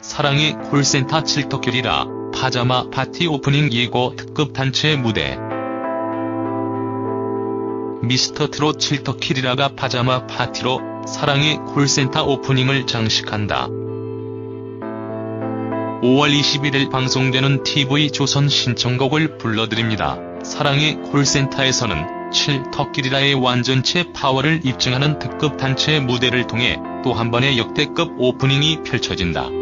사랑의 콜센터 칠떡결이라 파자마 파티 오프닝 예고 특급 단체 무대 미스터 트롯 칠떡킬이라가 파자마 파티로 사랑의 콜센터 오프닝을 장식한다. 5월 21일 방송되는 TV 조선 신청곡을 불러드립니다. 사랑의 콜센터에서는 7터키리라의 완전체 파워를 입증하는 특급 단체 무대를 통해 또 한 번의 역대급 오프닝이 펼쳐진다.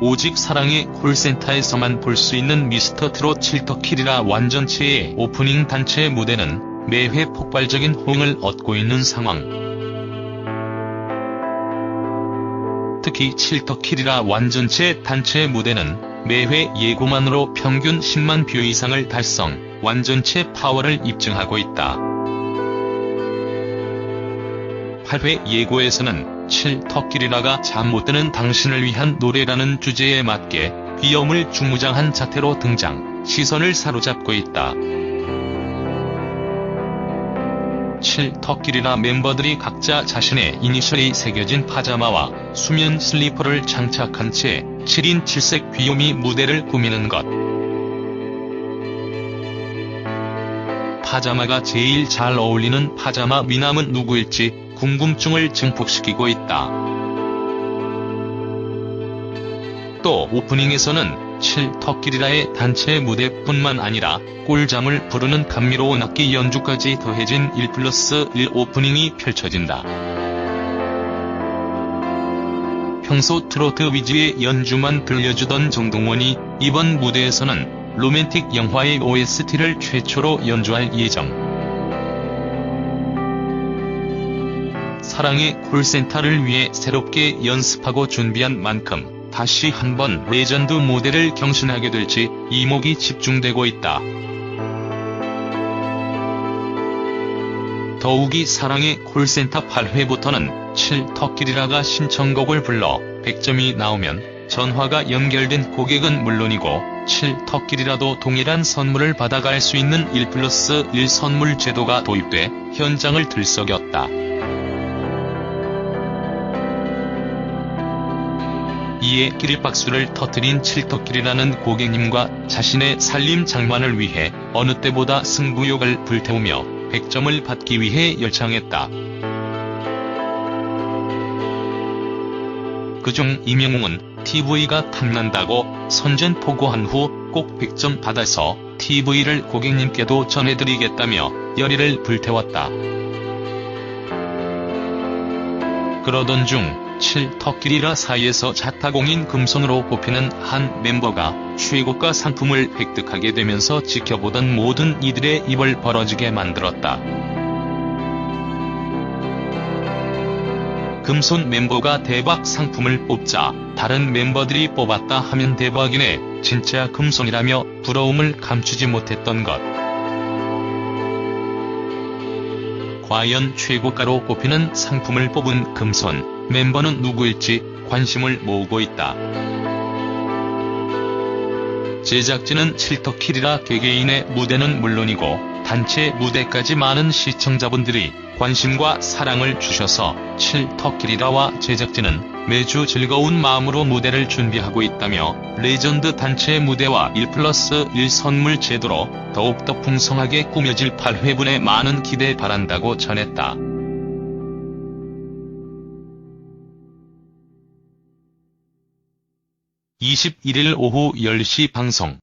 오직 사랑의 콜센터에서만 볼 수 있는 미스터 트롯 7터키리라 완전체의 오프닝 단체 무대는 매회 폭발적인 호응을 얻고 있는 상황. 특히 7터키리라 완전체 단체 무대는 매회 예고만으로 평균 10만 뷰 이상을 달성, 완전체 파워를 입증하고 있다. 8회 예고에서는 7터키리라가 잠 못 드는 당신을 위한 노래라는 주제에 맞게 비염을 중무장한 자태로 등장, 시선을 사로잡고 있다. 7터키리라 멤버들이 각자 자신의 이니셜이 새겨진 파자마와 수면 슬리퍼를 장착한 채 7인 7색 귀요미 무대를 꾸미는 것. 파자마가 제일 잘 어울리는 파자마 미남은 누구일지 궁금증을 증폭시키고 있다. 또 오프닝에서는 7터키리라의 단체 무대뿐만 아니라 꿀잠을 부르는 감미로운 악기 연주까지 더해진 1 플러스 1 오프닝이 펼쳐진다. 평소 트로트 위주의 연주만 들려주던 정동원이 이번 무대에서는 로맨틱 영화의 OST를 최초로 연주할 예정. 사랑의 콜센터를 위해 새롭게 연습하고 준비한 만큼 다시 한번 레전드 무대를 경신하게 될지 이목이 집중되고 있다. 더욱이 사랑의 콜센터 8회부터는 7터키리라가 신청곡을 불러 100점이 나오면 전화가 연결된 고객은 물론이고 7터키리라도 동일한 선물을 받아갈 수 있는 1 플러스 1 선물 제도가 도입돼 현장을 들썩였다. 이에 기립박수를 터뜨린 칠터길이라는 고객님과 자신의 살림 장만을 위해 어느 때보다 승부욕을 불태우며 100점을 받기 위해 열창했다. 그중 이명웅은 TV가 탐난다고 선전포고한 후 꼭 100점 받아서 TV를 고객님께도 전해드리겠다며 열의를 불태웠다. 그러던 중 7 터키리라 사이에서 자타공인 금손으로 꼽히는 한 멤버가 최고가 상품을 획득하게 되면서 지켜보던 모든 이들의 입을 벌어지게 만들었다. 금손 멤버가 대박 상품을 뽑자 다른 멤버들이 뽑았다 하면 대박이네 진짜 금손이라며 부러움을 감추지 못했던 것. 과연 최고가로 꼽히는 상품을 뽑은 금손 멤버는 누구일지 관심을 모으고 있다. 제작진은 칠터킬이라 개개인의 무대는 물론이고 단체 무대까지 많은 시청자분들이 관심과 사랑을 주셔서 칠터킬이라와 제작진은 매주 즐거운 마음으로 무대를 준비하고 있다며 레전드 단체 무대와 1 플러스 1 선물 제도로 더욱더 풍성하게 꾸며질 8회분의 많은 기대 바란다고 전했다. 21일 오후 10시 방송